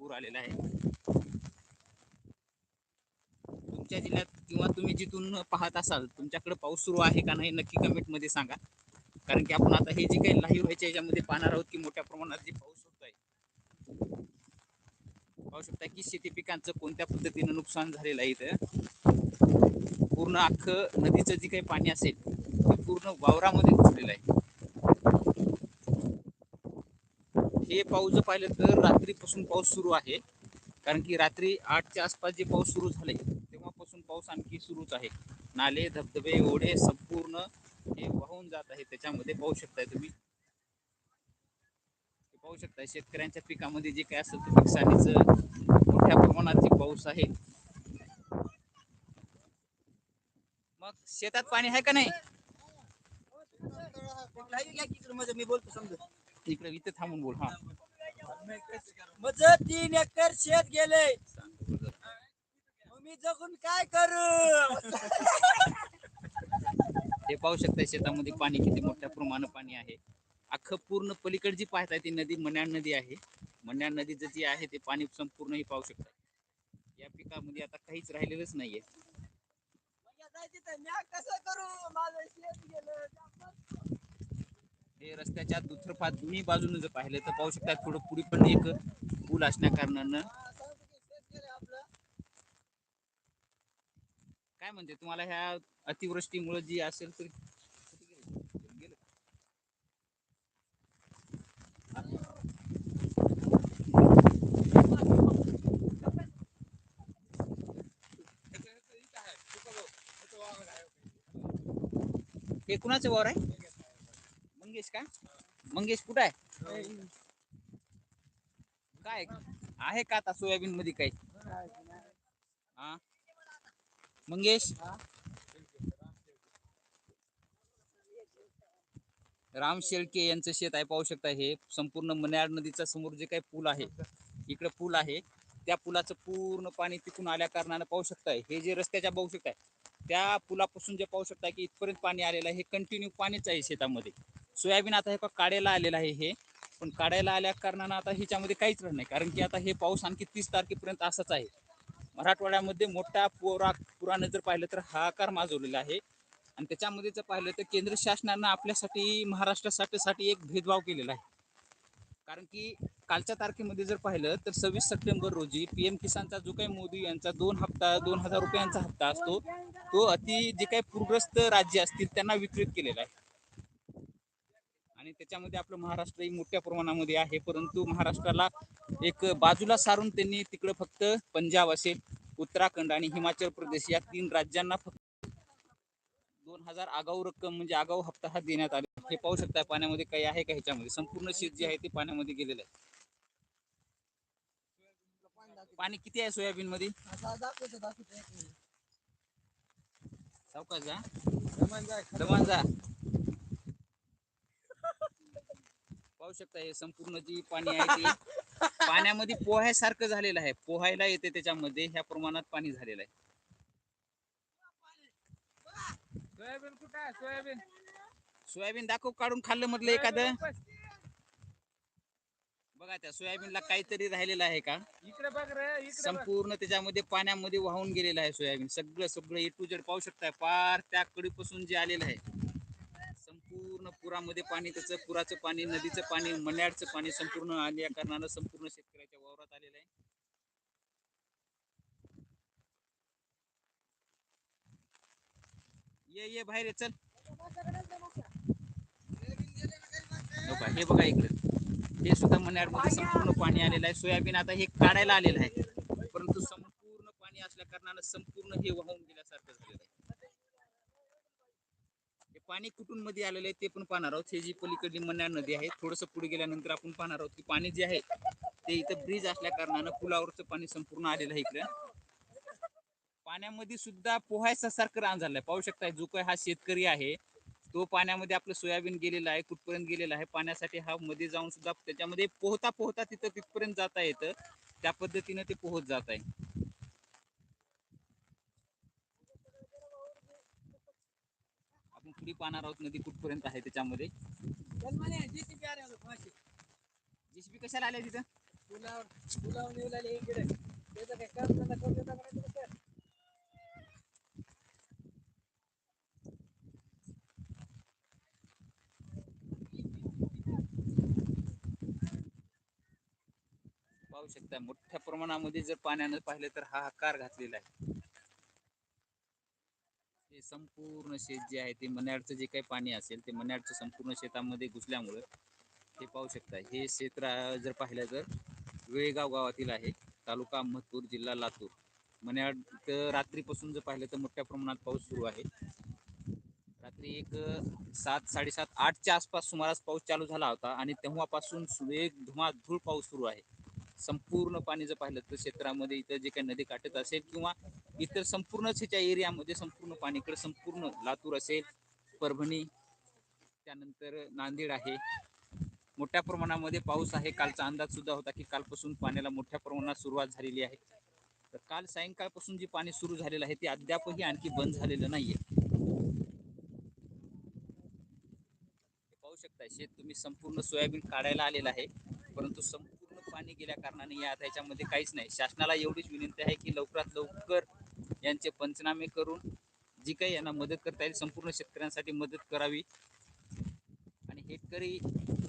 पूर आलेला आहे. तुमच्या जिल्ह्यात किंवा तुम्ही जिथून पाहत असाल तुमच्याकडे पाऊस सुरू आहे का नाही नक्की कमेंटमध्ये सांगा. कारण की आपण आता हे जे काही लाईव्ह व्हायचे याच्यामध्ये पाहणार आहोत की मोठ्या प्रमाणात जे पाऊस होत आहे पाहू शकता की शेती पिकांचं कोणत्या पद्धतीनं नुकसान झालेलं आहे इथं. पूर्ण अख्खं नदीचं जे काही पाणी असेल ते पूर्ण वावरामध्ये घुसलेलं आहे. हे पाऊस जर पाहिलं तर रात्रीपासून पाऊस सुरू आहे. कारण की रात्री आठच्या आसपास जे पाऊस सुरू झाले तेव्हापासून पाऊस आणखी सुरूच आहे. नाले धबधबे ओढे संपूर्ण हे वाहून जात आहे त्याच्यामध्ये पाहू शकताय तुम्ही. पाहू शकताय शेतकऱ्यांच्या पिकामध्ये जे काय असेल ते नुकसानीचं मोठ्या प्रमाणात जे पाऊस आहे. मग शेतात पाणी आहे का नाही? मी बोलतो समजा इकडे इथे थांबून बोल हा. मज तीन एकर शेत गेले. मी जगून काय करू? हे पाहू शकता शेतामध्ये पाणी किती मोठ्या प्रमाणात पाणी आहे. अख्खं पूर्ण पलीकडे जी पाहताय ती नदी मण्याळ नदी आहे. मण्याळ नदीचं जे आहे ते पाणी संपूर्ण हे पाहू शकता या पिकामध्ये आता काहीच राहिलेलंच नाहीये. कसं करू? माझं शेत गेलं हे रस्त्याच्या दुथरफा दोन्ही बाजूने जर पाहिलं तर पाहू शकता थोडं पुढे पण एक पूल असण्या कारणानं. काय म्हणते तुम्हाला ह्या अतिवृष्टीमुळे जी असेल तर हे कुणाचं वावर आहे? मंगेश का? मंगेश कुठं आहे? काय? आहे का आता सोयाबीन मध्ये काही? हा? मंगेश? राम शेळके यांचं शेत आहे पाहू शकता हे. संपूर्ण मन्याड नदीचा समोर जे काही पूल आहे इकडे पूल आहे. त्या पुलाचं पूर्ण पाणी तिथून आल्या कारणानं पाहू शकताय. हे जे रस्त्याच्या पाहू शकताय त्या पुलापासून जे पाहू शकताय की इथपर्यंत पाणी आलेलं आहे. हे कंटिन्यू पाणीच आहे शेतामध्ये. सोयाबीन आता हे काढायला आलेलं आहे हे. पण काढायला आल्या कारणानं आता ह्याच्यामध्ये काहीच राहत नाही. कारण की आता हे पाऊस आणखी तीस तारखेपर्यंत असाच आहे. मराठवाड्यामध्ये मोठा पुरा पुरानं जर पाहिलं तर हाकार माजवलेला आहे. आणि त्याच्यामध्ये जर पाहिलं तर केंद्र शासनानं आपल्यासाठी महाराष्ट्रासाठीसाठी एक भेदभाव केलेला आहे. कारण की कालच्या तारखेमध्ये जर पाहिलं तर सव्वीस सप्टेंबर रोजी पी एम किसानचा जो काही मोदी यांचा दोन हप्ता दोन हजार रुपयांचा हप्ता असतो तो अति जे काही पूरग्रस्त राज्य असतील त्यांना वितरित केलेला आहे. आणि त्याच्यामध्ये आपलं महाराष्ट्रही मोठ्या प्रमाणामध्ये आहे. परंतु महाराष्ट्राला एक बाजूला सारून त्यांनी तिकडं फक्त पंजाब असेल उत्तराखंड आणि हिमाचल प्रदेश या तीन राज्यांना फक्त दोन हजार आगाऊ रक्कम म्हणजे आगाऊ हप्ता हा देण्यात आले. हे पाहू शकता पाण्यामध्ये काही आहे का ह्याच्यामध्ये? संपूर्ण शेत जे आहे ते पाण्यामध्ये गेलेलं आहे. पाणी किती आहे सोयाबीन मध्ये सावकाश जा. दमान जा. पाहू शकता हे संपूर्ण जी पाणी आहे ते पाण्यामध्ये पोहायसारखं झालेलं आहे. पोहायला येते त्याच्यामध्ये ह्या प्रमाणात पाणी झालेलं आहे. सोयाबीन कुठं आहे? सोयाबीन. सोयाबीन दाखव काढून खाल्लं मधलं एखादं. बघा त्या सोयाबीनला काहीतरी राहिलेलं आहे का? इकडे बघ रे इकडे बघ. संपूर्ण त्याच्यामध्ये पाण्यामध्ये वाहून गेलेलं आहे सोयाबीन. सगळं सगळं ए टू जेड पाहू शकताय. पार त्या कडीपासून जे आलेलं आहे. पूर्ण पुरामध्ये पाणी त्याचं पुराचं पाणी नदीचं पाणी मन्याडचं पाणी संपूर्ण आल्या कारणानं संपूर्ण शेतकऱ्याच्या वावरात आलेलं आहे. ये ये बाहेर ये, चल. हे बघा इकडे. हे सुद्धा मन्याडमध्ये संपूर्ण पाणी आलेलं आहे. सोयाबीन आता हे काढायला आलेलं आहे. परंतु संपूर्ण पाणी असल्या कारणानं संपूर्ण हे वाहून गेल्यासारखं झालेलं आहे. पाणी कुठून मध्ये आलेलं आहे ते पण पाहणार आहोत. हे जी पलीकडली मन्याड नदी आहे थोडस पुढे गेल्यानंतर आपण पाहणार आहोत की पाणी जे आहे ते इथं ब्रिज असल्या कारणानं पुलावरचं पाणी संपूर्ण आलेलं आहे इकडं. पाण्यामध्ये सुद्धा पोहायचा सारखं रान झालंय. पाहू शकताय जो काही हा शेतकरी आहे तो पाण्यामध्ये आपलं सोयाबीन गेलेला आहे कुठपर्यंत गेलेला आहे पाण्यासाठी हा मध्ये जाऊन सुद्धा त्याच्यामध्ये पोहता पोहता तिथं तिथपर्यंत जाता येतं. त्या पद्धतीनं ते पोहत जात आहे. पुढे पाहणार आहोत नदी कुठपर्यंत आहे त्याच्यामध्ये आले. जेसीबी कशाला आल्या तिथं लागले इकडे त्याचं काय काम धंदा करून देता का नाही तुम्ही? पाहू शकता मोठ्या प्रमाणामध्ये जर पाण्यानं पाहिलं तर हाहाकार घातलेला आहे म्हणजे संपूर्ण शेत जे आहे ते मन्याडचं जे काही पाणी असेल ते मन्याडचं संपूर्ण शेतामध्ये घुसल्यामुळं ते पाहू शकता. हे क्षेत्र जर पाहिलं तर वेळगाव गावातील आहे तालुका अहमदपूर जिल्हा लातूर. मन्याड रात्रीपासून जर पाहिलं तर मोठ्या प्रमाणात पाऊस सुरू आहे. रात्री एक सात साडेसात आठच्या आसपास सुमारास पाऊस चालू झाला होता आणि तेव्हापासून सु- एक धुमाधूळ पाऊस सुरू आहे. संपूर्ण पाणी जर पाहिलं तर क्षेत्रामध्ये इथं जे काही नदी काटत असेल किंवा इतर संपूर्णच ह्याच्या एरियामध्ये संपूर्ण पाणीकडे संपूर्ण लातूर असेल परभणी त्यानंतर नांदेड आहे. मोठ्या प्रमाणामध्ये पाऊस आहे. कालचा अंदाज सुद्धा होता की कालपासून पाण्याला मोठ्या प्रमाणात सुरुवात झालेली आहे. तर काल सायंकाळपासून जे पाणी सुरू झालेलं आहे ते अद्यापही आणखी बंद झालेलं नाहीये. हे पाहू शकता शेत तुम्ही संपूर्ण सोयाबीन काढायला आलेलं आहे. परंतु संपूर्ण पाणी गेल्या कारणाने या त्याच्यामध्ये काहीच नाही. शासनाला एवढीच विनंती आहे की लवकरात लवकर यांचे पंचनामे करून जी काही यांना मदत करता येईल संपूर्ण शेतकऱ्यांसाठी मदत करावी. आणि शेतकरी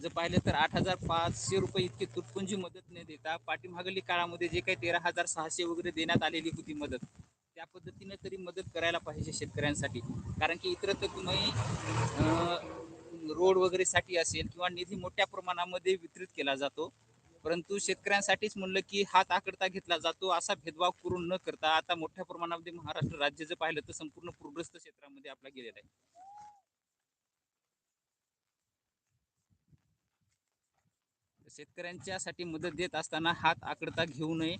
जर पाहिलं तर आठ हजार पाचशे रुपये इतकी तुटपुंजी मदत न देता पाठीमागली काळामध्ये जे काही तेरा हजार सहाशे वगैरे देण्यात आलेली होती मदत त्या पद्धतीने तरी मदत करायला पाहिजे शेतकऱ्यांसाठी. कारण की इतर तर तुम्ही रोड वगैरे साठी असेल किंवा निधी मोठ्या प्रमाणामध्ये वितरित केला जातो परंतु शेतकऱ्यांसाठीच म्हणलं की हात आकडता घेतला जातो असा भेदभाव करून न करता आता मोठ्या प्रमाणामध्ये महाराष्ट्र राज्य जर पाहिलं तर संपूर्ण पूरग्रस्त क्षेत्रामध्ये आपला गेलेला आहे. शेतकऱ्यांच्यासाठी मदत देत असताना हात आकडता घेऊ नये.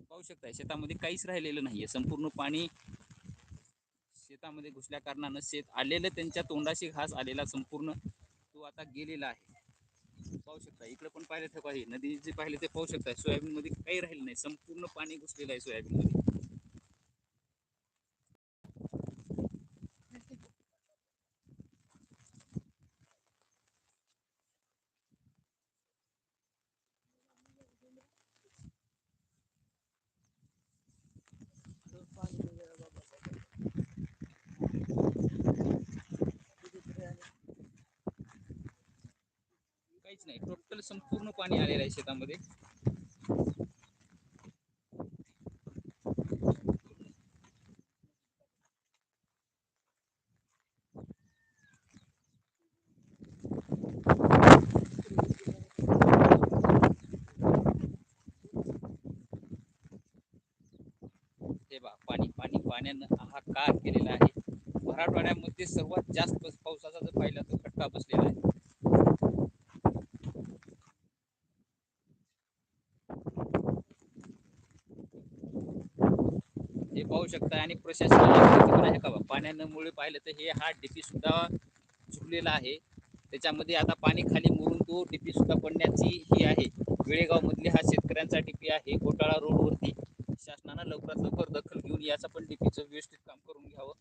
पाहू शकताय शेतामध्ये काहीच राहिलेलं नाहीये. संपूर्ण पाणी शेतामध्ये घुसल्या कारणानं शेत आलेलं त्यांच्या तोंडाशी घास आलेला संपूर्ण तो आता गेलेला आहे. पाहू शकता. इकडे पण पाहिलं तर पाहिजे नदी जे पाहिले ते पाहू शकता. सोयाबीन मध्ये काही राहिलं नाही. संपूर्ण पाणी घुसलेलं आहे सोयाबीन मध्ये काहीच नाही टोटल संपूर्ण पाणी आलेलं आहे शेतामध्ये. बा पाणी पाणी पाण्यानं हाहाकार केलेला आहे. मराठवाड्यामध्ये सर्वात जास्त पावसाचा जर पाहिला तर फटका बसलेला आहे. पाहू शकता आणि प्रशासनाला का बा? पाण्यामुळे पाहिलं तर हे हा डीपी सुद्धा झुकलेला आहे. त्याच्यामध्ये आता पाणी खाली मुरून तो डीपी सुद्धा पडण्याची ही आहे. वेळेगाव मधली हा शेतकऱ्यांचा डीपी आहे घोटाळा रोडवरती. शासनानं लवकरात लवकर दखल घेऊन याचं पण डीपीचं व्यवस्थित काम करून घ्यावं.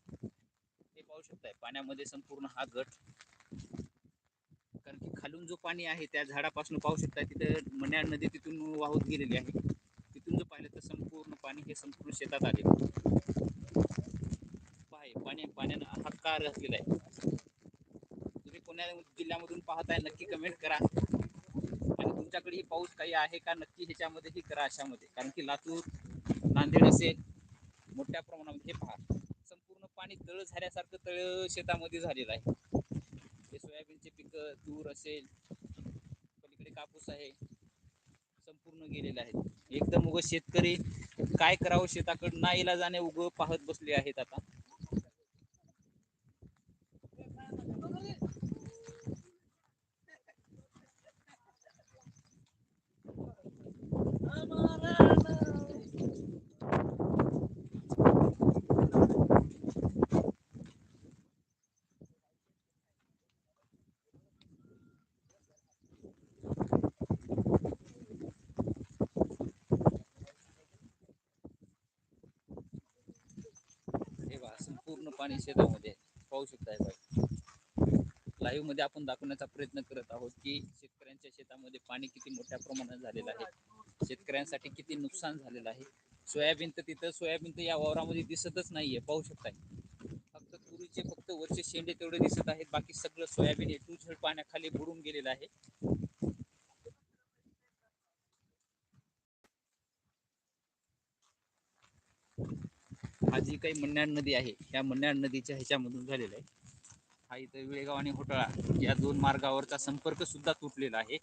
हे पाहू शकताय. पाण्यामध्ये संपूर्ण हा गट. कारण की खालून जो पाणी आहे त्या झाडापासून पाहू शकताय तिथं मन्याड नदी तिथून वाहून गेलेली आहे तिथून जर पाहिलं तर संपूर्ण पाणी हे संपूर्ण शेतात आले पाय पाणी पाण्यानं हाकार घातलेला आहे. तुम्ही कोण्या जिल्ह्यामधून पाहताय नक्की कमेंट करा. आणि तुमच्याकडे पाऊस काही आहे का? नक्की ह्याच्यामध्येही करा अशामध्ये. कारण की लातूर नांदेड असेल मोठ्या प्रमाणामध्ये हे पहा. संपूर्ण पाणी तळ झाल्यासारखं तळ शेतामध्ये झालेलं आहे. हे सोयाबीनचे पिकं तूर असेल पलीकडे कापूस आहे संपूर्ण गेलेले आहेत एकदम उगं शेतकरी काय करावं शेताकडं? ना इला जाणे उगं पाहत बसले आहेत आता हे पहा संपूर्ण पाणी शेतामध्ये पाहू शकताय लाईव्हमध्ये आपण दाखवण्याचा प्रयत्न करत आहोत की शेतकऱ्यांच्या शेतामध्ये शेतामध्ये पाणी किती मोठ्या प्रमाणात झालेलं आहे. शेतकऱ्यांसाठी किती नुकसान झालेलं आहे. सोयाबीन तर तिथं सोयाबीन तर या वावरामध्ये दिसतच नाहीये पाहू शकताय. फक्त तुरीचे फक्त वरचे शेंडे तेवढे दिसत आहेत. बाकी सगळं सोयाबीन हे टू झेड पाण्याखाली बुडून गेलेलं आहे. काही मन्याड नदी आहे. या मन्याड नदीच्या ह्याच्यामधून झालेला आहे. हा इथं विळेगाव आणि होटाळा या दोन मार्गावरचा संपर्क सुद्धा तुटलेला आहे.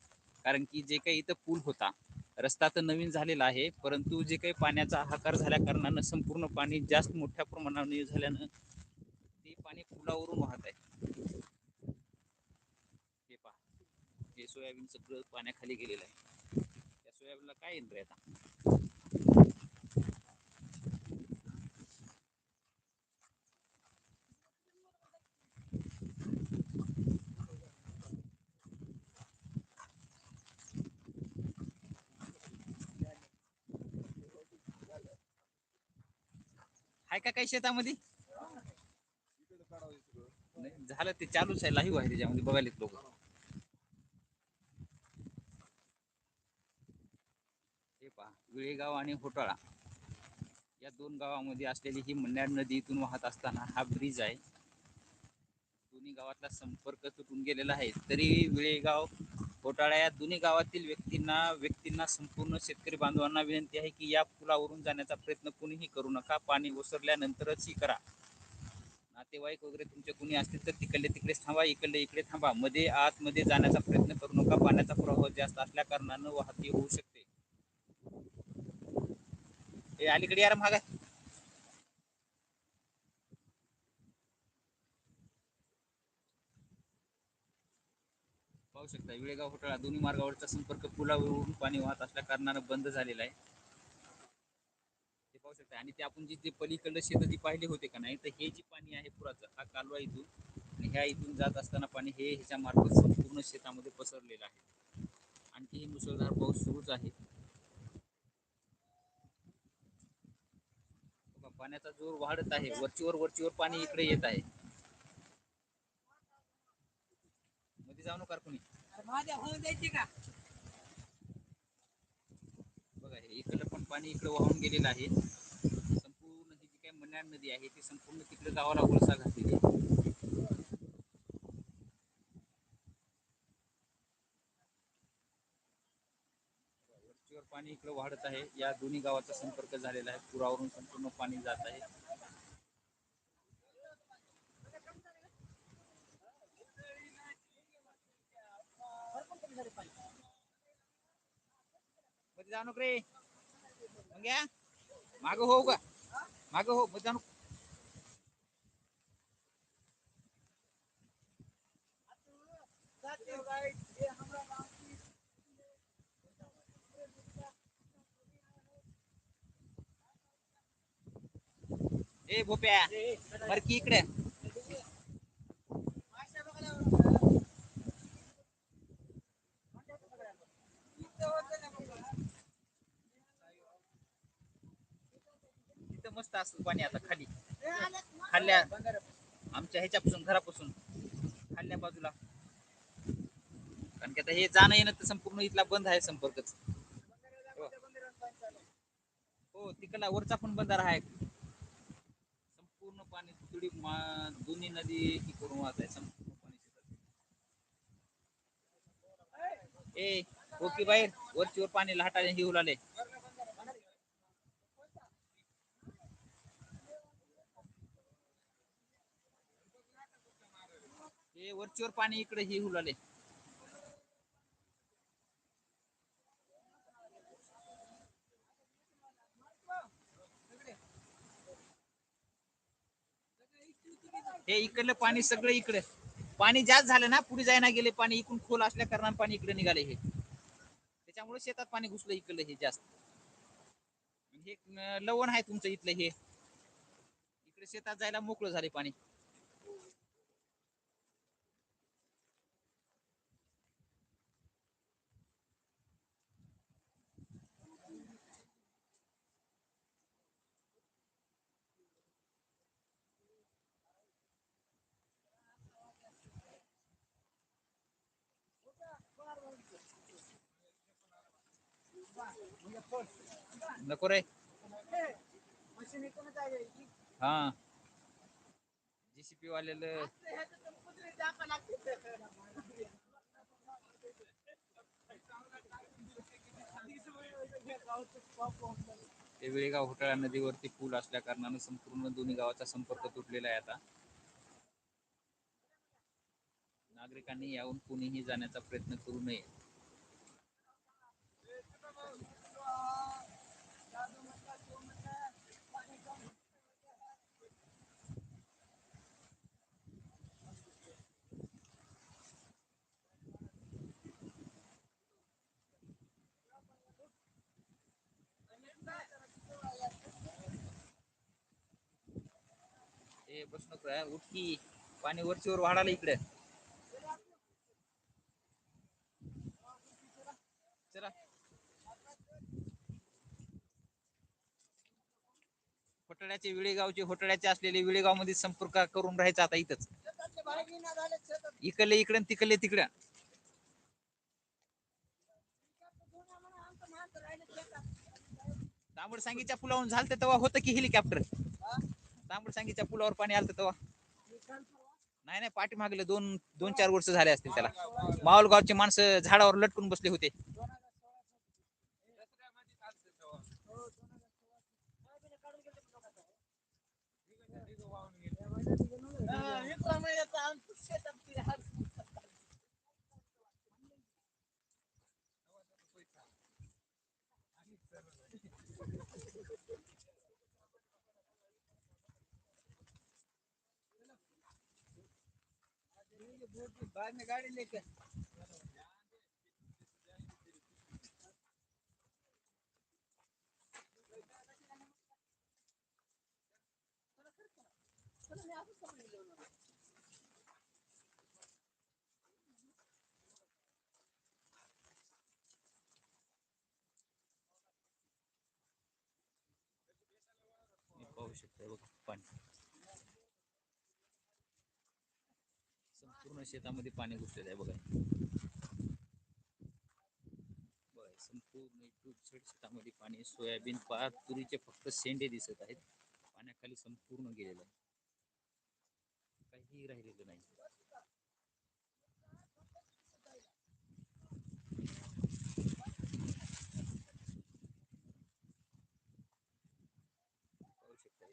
कारण की जे काही इथं पूल होता रस्ता तर नवीन झालेला आहे परंतु जे काही पाण्याचा हाकार झाल्या कारणानं संपूर्ण पाणी जास्त मोठ्या प्रमाणावर झाल्यानं ते पाणी पुलावरून वाहत आहे. हे पहा. हे सोयाबीन सगळं पाण्याखाली गेलेलं आहे. त्या सोयाबीनला काय येणार आहे आता? आहे काही शेतामध्ये? नाही, झालं ते चालूच आहे लाईव्ह आहे त्याच्यामध्ये बघायला लोक. हे पहा विळेगाव आणि होटाळा. या दोन गावामध्ये असलेली ही मन्याड नदी इथून वाहत असताना हा ब्रिज आहे. दोन्ही गावातला संपर्क तुटून गेलेला आहे. तरी विळेगाव घोटाळा या दोन्ही गावातील व्यक्तींना व्यक्तींना संपूर्ण शेतकरी बांधवांना विनंती आहे की या पुलावरून जाण्याचा प्रयत्न कोणीही करू नका. पाणी ओसरल्यानंतरच ही करा. नातेवाईक वगैरे तुमचे कोणी असतील तर तिकडले तिकडे थांबा इकडले इकडे थांबा. मध्ये आतमध्ये जाण्याचा प्रयत्न करू नका. पाण्याचा प्रवाह जास्त असल्या कारणानं वाहतूक होऊ शकते. हे अलीकडे यार महागाय पाहू शकता विळेगाव होटाळा दोन्ही मार्गावरचा संपर्क पुलावरून पाणी वाहत असल्या कारणानं बंद झालेला आहे. ते पाहू शकता आणि ते आपण जिथे पलीकडलं शेत जी पाहिले होते का नाही तर हे जे पाणी आहे पुराचं हा कालवा इथून आणि ह्या इथून जात असताना पाणी हे ह्याच्या मार्फत संपूर्ण शेतामध्ये पसरलेलं आहे. आणखी हे मुसळधार पाऊस सुरूच आहे. पाण्याचा जोर वाढत आहे वरचीवर वरचीवर पाणी इकडे येत आहे मध्ये जाऊ नका कोणी? अरे माझ्या होऊन द्यायची का? बघा हे इकडलं पण पाणी इकडे वाहून गेलेलं आहे. संपूर्ण ही जी काही मन्याड नदी आहे ती संपूर्ण तिकडे गावाला वळसा घातलेली आहे. पाणी इकडे वाढत आहे. या दोन्ही गावाचा संपर्क झालेला आहे. पुरावरून संपूर्ण पाणी जात आहे. मध्ये जाऊ रे. मग या. माग हो का माग हो मध्ये जाणूक. ए भोप्या बरं की इकडे तिथं मस्त असतं पाणी आता खाली. खाल्ल्या आमच्या ह्याच्यापासून घरापासून. खाल्ल्या बाजूला. कारण की आता हे जाणं येणं तर संपूर्ण इथला बंद आहे संपर्कच. हो. हो तिकडला वरचा पण बंधारा आहे. संपूर्ण पाणी तुडी दोन्ही नदी ही करून वाहत आहे संपूर्ण पाणी ए ओके बाहेर वरची वर पाणी लाटाने ही वरचीवर पाणी इकडे ही उलाले. हे इकडलं पाणी सगळं इकडे. पाणी जास्त झालं ना पुढे जायना गेले पाणी इकडून खोल असल्या कारणाने पाणी इकडे निघाले हे. त्याच्यामुळे शेतात पाणी घुसलं इकडलं हे जास्त. हे लवण आहे तुमचं इथलं हे. इकडे शेतात जायला मोकळं झाले पाणी. नको रे. हा. जेसीपी वाल्याला. ते वेळेगाव घोटाळा नदीवरती पूल असल्या कारणानं संपूर्ण दोन्ही गावाचा संपर्क तुटलेला आहे आता. नागरिकांनी याहून कुणीही जाण्याचा प्रयत्न करू नये. बस नको उठकी पाणी वरचीवर वाढालं इकडे. चला. होटड्याचे विळेगावचे होटड्याचे असलेले विळेगावमध्ये संपर्क करून राहायचा आता इथंच. इकडले इकडे तिकडले तिकडे. आमचं माणसं तांबड सांगीच्या पुलावरून झालं तेव्हा होतं की हेलिकॉप्टर तांबड सांगीच्या पुलावर पाणी आलं तेव्हा. नाही नाही पाठी मागले दोन दोन चार वर्ष झाले असतील त्याला. माऊलगावचे माणसं झाडावर लटकून बसले होते. हा, बाद में गाड़ी लेकर मी पाहू शकतो बघ पाणी. संपूर्ण शेतामध्ये पाणी घुसलेलं आहे बघा. बघा संपूर्ण छेड शेतामध्ये पाणी सोयाबीन पार तुरीचे फक्त शेंडे दिसत आहेत. पाण्याखाली संपूर्ण गेलेलं आहे. काहीही राहिलेलं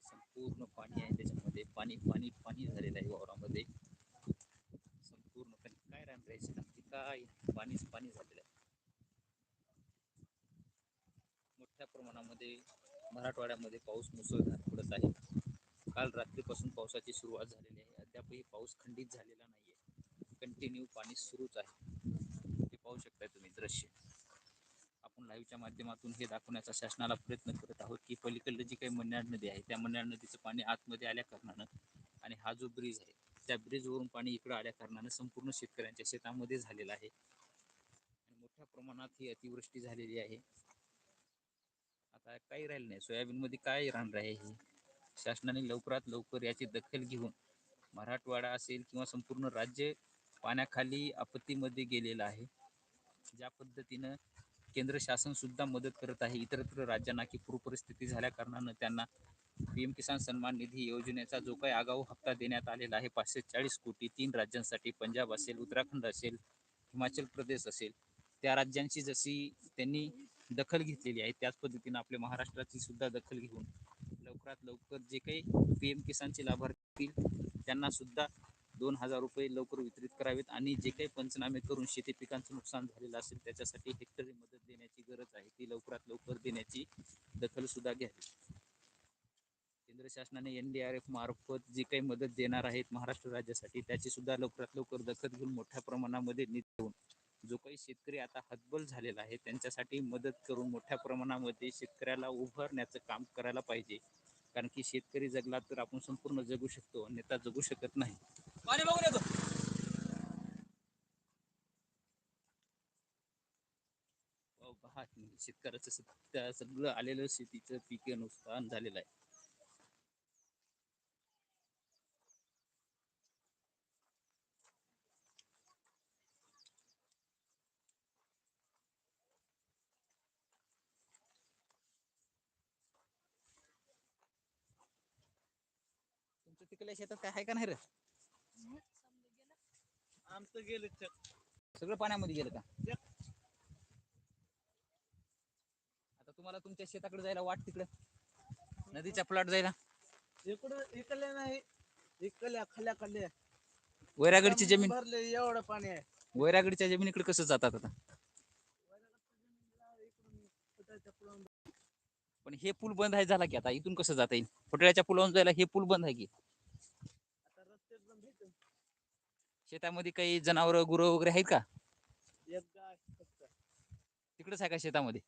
संपूर्ण पाणी आहे. त्याच्यामध्ये पाणी पाणी पाणी झालेलं आहे काय राहणार काय पाणीच पाणी झालेलं आहे. मोठ्या प्रमाणामध्ये मराठवाड्यामध्ये पाऊस मुसळधार पडत आहे. काल रात्रीपासून पावसाची सुरुवात झालेली आहे. अद्यापही पाऊस खंडित झालेला नाहीये. कंटिन्यू पाणी सुरूच आहे. हे पाहू शकताय तुम्ही दृश्य. आपण लाईव्हच्या माध्यमातून हे दाखवण्याचा शासनाला प्रयत्न करत आहोत की पलीकडलं जी काही मन्याड नदी आहे त्या मन्याड नदीचं पाणी आतमध्ये आल्या कारणानं आणि हा जो ब्रिज आहे त्या ब्रिजवरून पाणी इकडं आल्या कारणानं संपूर्ण शेतकऱ्यांच्या शेतामध्ये झालेला आहे. आणि मोठ्या प्रमाणात ही अतिवृष्टी झालेली आहे. आता काही राहिलं नाही. सोयाबीनमध्ये काय राहणार आहे हे? शासनाने लवकरात लवकर याची दखल घेऊन मराठवाडा असेल किंवा संपूर्ण राज्य पाण्याखाली आपत्तीमध्ये गेलेलं आहे. ज्या पद्धतीनं केंद्र शासन सुद्धा मदत करत आहे इतरत्र राज्यांना की पूर परिस्थिती झाल्या कारणानं त्यांना पी एम किसान सन्मान निधी योजनेचा जो काही आगाऊ हप्ता देण्यात आलेला आहे पाचशे चाळीस कोटी तीन राज्यांसाठी पंजाब असेल उत्तराखंड असेल हिमाचल प्रदेश असेल त्या राज्यांची जशी त्यांनी दखल घेतलेली आहे त्याच पद्धतीनं आपल्या महाराष्ट्राची सुद्धा दखल घेऊन लवकरात लवकर जे काही पी एम किसानचे लाभार्थी असतील, त्यांना सुद्धा दोन हजार रुपये लवकर वितरित करावेत आणि जे काही पंचनामे करून शेती पिकांचं नुकसान झालेलं असेल त्याच्यासाठी हेक्टरी मदत देण्याची गरज आहे ती लवकरात लवकर देण्याची दखल सुद्धा घ्यावी. केंद्र शासनाने एन डी आर एफ मार्फत जी काही मदत देणार आहेत महाराष्ट्र राज्यासाठी त्याची सुद्धा लवकरात लवकर दखल घेऊन मोठ्या प्रमाणामध्ये निधी देऊन जो काही शेतकरी आता हतबल झालेला आहे त्यांच्यासाठी मदत करून मोठ्या प्रमाणामध्ये शेतकऱ्याला उभारण्याचं काम करायला पाहिजे. कारण की शेतकरी जगला तर आपण संपूर्ण जगू शकतो अन्यथा जगू शकत नाही. पाणी बघून येतो. अहो, पहा शेतकऱ्याचं सगळं आलेलं शेतीचं पीक नुकसान झालेलं आहे. तिकडल्या शेतात काय आहे का नाही रे? आमचं गेलं सगळं पाण्यामध्ये गेलं का? आता तुम्हाला तुमच्या शेताकडे जायला वाट तिकडे. नदीच्या प्लॉट जायला. इकडं इकडले नाही इकडल्या खाल्या खाल्ल्या वैरागडची जमीन. भरले एवढं पाणी आहे. वैरागडच्या जमिनीकडे कसं जातात आता? फुटाच्या पण हे पूल बंद आहे झाला की आता. इथून कसं जाता येईल? फुटळ्याच्या पुलावरून जायला हे पूल बंद आहे की आता रस्त्यात पण भेटून शेतामध्ये काही जनावर गुरं वगैरे आहेत का? एक गाय फक्त. तिकडेच आहे का शेतामध्ये?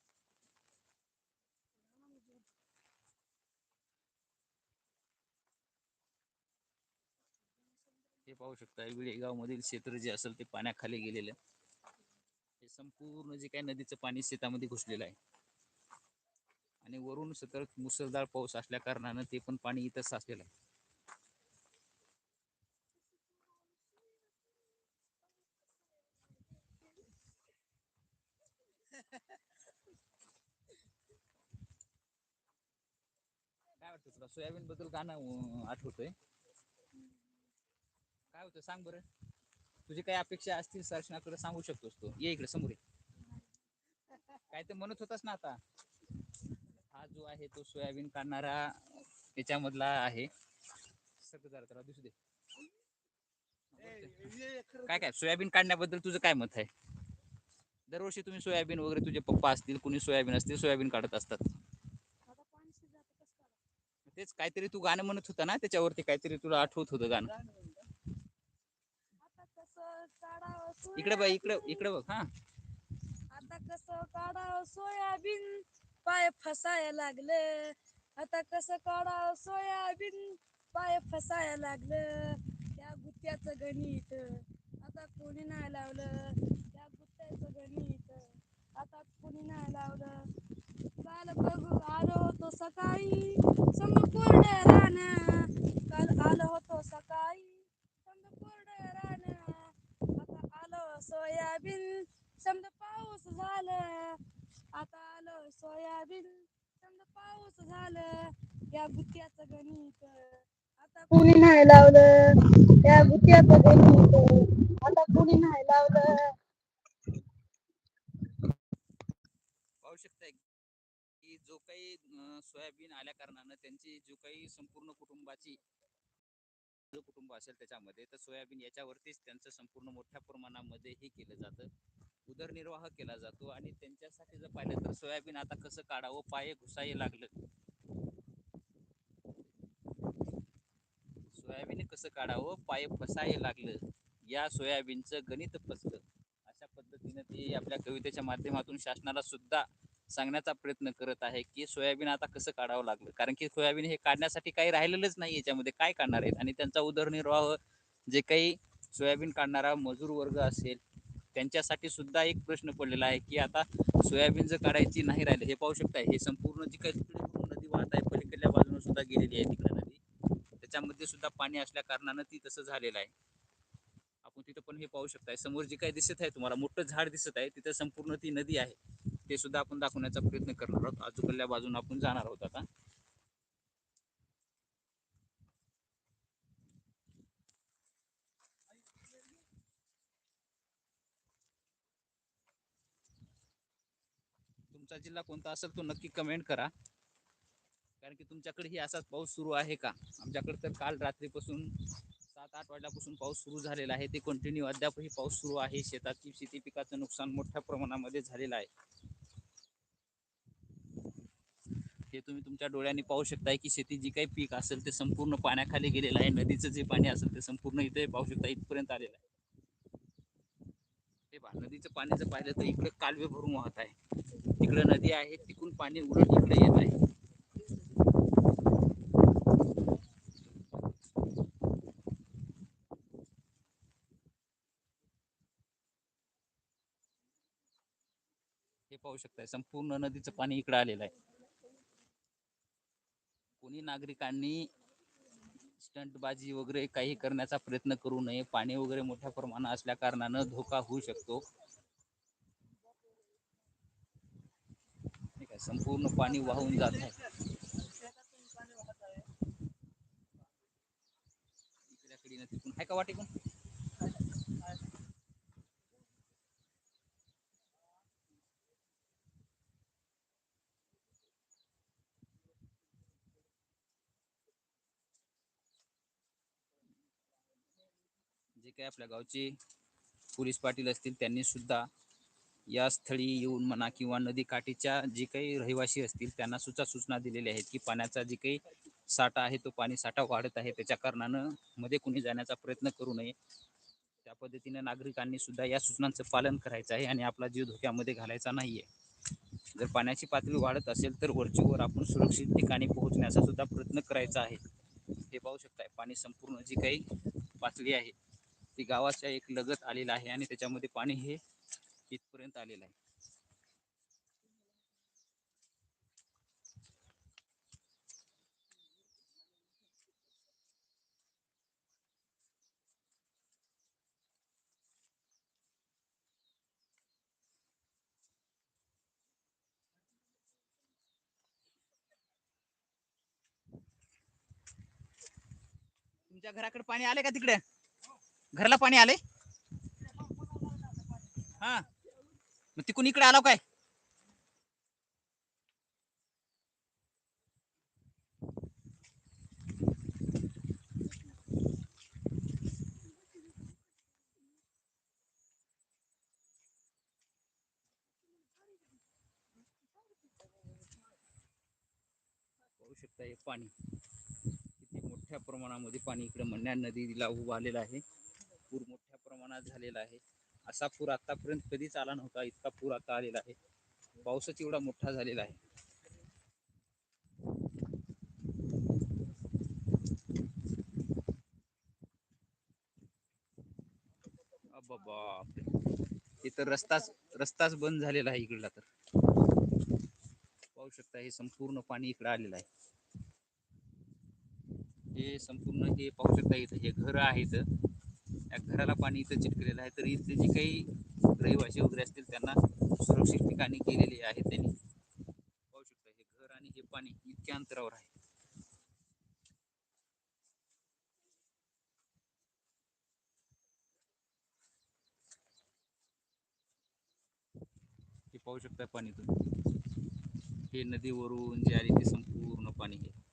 हे पाहू शकता विळेगाव मधील क्षेत्र जे असेल ते पाण्याखाली गेलेलं आहे. हे संपूर्ण जे काही नदीचं पाणी शेतामध्ये घुसलेलं आहे. आणि वरून सतत मुसळधार पाऊस असल्या कारणानं ते पण पाणी इथं साचलेलं आहे काय वाटतं तुला सोयाबीन बद्दल गाणं आठवतंय? काय होतं सांग बरं. तुझी काही अपेक्षा असतील सरशनाकडे सांगू शकतोस तू ये इकडे समोर. काय ते म्हणत होतास ना आता? हा जो आहे तो सोयाबीन काढणारा याच्यामधला आहे. सगळं जरा त्याला दिसू दे. काय काय? सोयाबीन काढण्याबद्दल तुझं काय मत आहे? दरवर्षी तुम्ही सोयाबीन वगैरे तुझे पप्पा असतील कुणी सोयाबीन असतील सोयाबीन काढत असतात. तेच काहीतरी तू गाणं म्हणत होता ना त्याच्यावरती काहीतरी तुला आठवत होतं गाणं. आता कसं काढावं इकडे बघ इकडे इकडे बघ हा. आता कसं काढावं सोयाबीन पाय फसायला लागलं. आता कसं काढावं सोयाबीन पाय फसायला लागलं. त्या गुत्त्याचं गणित. आता कोणी नाही लावलं. त्या गुत्त्याचं गणित. आता कोणी नाही लावलं. काल बघू आलो होतो सकाळी. कोरडं रान काल आलो होतो सकाळी. समजा कोरडं रान आता आलो सोयाबीन. समजा पाऊस झालं. आता आलो सोयाबीन. समजा पाऊस झालं. या गुत्त्याचं गणित. आता कोणी नाही लावलं. त्या गुत्त्याचं गणित आता कोणी नाही लावलं पाहू शकताय की जो काही अं, सोयाबीन आल्या कारणानं त्यांची जो काही संपूर्ण कुटुंबाची जो कुटुंब असेल त्याच्यामध्ये तर सोयाबीन याच्यावरतीच त्यांचं संपूर्ण मोठ्या प्रमाणामध्ये हे केलं जातं. उदरनिर्वाह केला जातो आणि त्यांच्यासाठी जर पाहिलं तर सोयाबीन आता कसं काढावं पाय घुसायला लागलं. सोयाबीन कसं काढावं पाय फसायला लागलं या सोयाबीनचं गणित फसलं. अशा पद्धतीने ते आपल्या कवितेच्या माध्यमातून शासनाला सुद्धा सांगण्याचा प्रयत्न करत आहे की सोयाबीन आता कसं काढावं लागलं? कारण की सोयाबीन हे काढण्यासाठी काही राहिलेलंच नाही याच्यामध्ये. काय काढणार आहेत? आणि त्यांचा उदरनिर्वाह जे काही सोयाबीन काढणारा मजूर वर्ग असेल त्यांच्यासाठी सुद्धा एक प्रश्न पडलेला आहे की आता सोयाबीन जर काढायची नाही राहिलं हे पाहू शकताय हे संपूर्ण जी काही तिकडे नदी वाहत आहे पलीकडल्या बाजूने सुद्धा गेलेली आहे तिकडे नदी. त्याच्यामध्ये सुद्धा पाणी असल्या कारणानं ती तसं झालेलं आहे. आपण तिथं पण हे पाहू शकताय. समोर जे काही दिसत आहे तुम्हाला मोठं झाड दिसत आहे तिथं संपूर्ण ती नदी आहे. ते सुद्धा आपण दाखवण्याचा प्रयत्न करणार आहोत. आजूकडल्या बाजून आपण जाणार आहोत आता. तुमचा जिल्हा कोणता असेल तो नक्की कमेंट करा. कारण की तुमच्याकडेही असाच पाऊस सुरू आहे का? आमच्याकडे तर काल रात्रीपासून सात आठ वाजल्यापासून पाऊस सुरू झालेला आहे. ते कंटिन्यू अद्यापही पाऊस सुरू आहे. शेतातील शेती पिकाचं नुकसान मोठ्या प्रमाणामध्ये झालेलं आहे. हे तुम्ही तुमच्या डोळ्यांनी पाहू शकताय की शेती जी काही पीक असेल ते संपूर्ण पाण्याखाली गेलेलं आहे. नदीचं जे पाणी असेल ते संपूर्ण इथे पाहू शकता इथपर्यंत आलेलं आहे. नदीचं पाणी जर पाहिलं तर इकडे कालवे भरून वाहत आहे. तिकडे नदी आहे तिकडून पाणी उलट इकडे येत आहे. हे पाहू शकताय संपूर्ण नदीचं पाणी इकडे आलेलं आहे. कोणी नागरिकांनी स्टंटबाजी वगैरे काही करण्याचा प्रयत्न करू नये. पाणी वगैरे मोठ्या प्रमाणात असल्या कारणानं धोका होऊ शकतो. ठीक आहे संपूर्ण पाणी वाहून जात आहे. आहे का वाटे काही आपल्या गावचे पोलीस पाटील असतील त्यांनी सुद्धा या स्थळी येऊन म्हणा किंवा नदी काठीच्या जे काही रहिवासी असतील त्यांना सुद्धा सूचना दिलेल्या आहेत की पाण्याचा जे काही साठा आहे तो पाणी साठा वाढत आहे. त्याच्या कारणानं मध्ये कुणी जाण्याचा प्रयत्न करू नये. त्या पद्धतीने नागरिकांनी सुद्धा या सूचनांचं पालन करायचं आहे आणि आपला जीव धोक्यामध्ये घालायचा नाहीये. जर पाण्याची पातळी वाढत असेल तर वरचीवर आपण सुरक्षित ठिकाणी पोहोचण्याचा सुद्धा प्रयत्न करायचा आहे. हे पाहू शकताय पाणी संपूर्ण जी काही पातळी आहे. ती गावाच्या एक लगत आलेलं आहे आणि त्याच्यामध्ये पाणी हे इथपर्यंत आलेलं आहे. तुमच्या घराकडे पाणी आले का तिकडे? घराला पाणी आले हा. मग तिकून इकडे आलो काय? पाहू शकता हे पाणी. किती मोठ्या प्रमाणामध्ये पाणी इकडे म्हणण्या नदीला उभं आलेलं आहे. पूर मोठ्या प्रमाणात झालेला आहे. असा पूर आतापर्यंत कधीच आला नव्हता. इतका पूर आता आलेला आहे. पाऊसच एवढा मोठा झालेला आहे. अब्बा इथं रस्ताच रस्ताच बंद झालेला आहे इकडला तर. पाहू शकता हे संपूर्ण पाणी इकडे आलेलं आहे. हे संपूर्ण हे पाहू शकता इथं हे घर आहे इथं. या घराला पाणी इथं चिटकलेलं आहे. तर इथले जे काही रहिवासी वगैरे असतील त्यांना सुरक्षित ठिकाणी केलेले आहे त्यांनी. पाहू शकता हे घर आणि हे पाणी इतक्या अंतरावर आहे. हे पाहू शकता पाणी तुम्ही हे नदीवरून जे आले ते संपूर्ण पाणी आहे.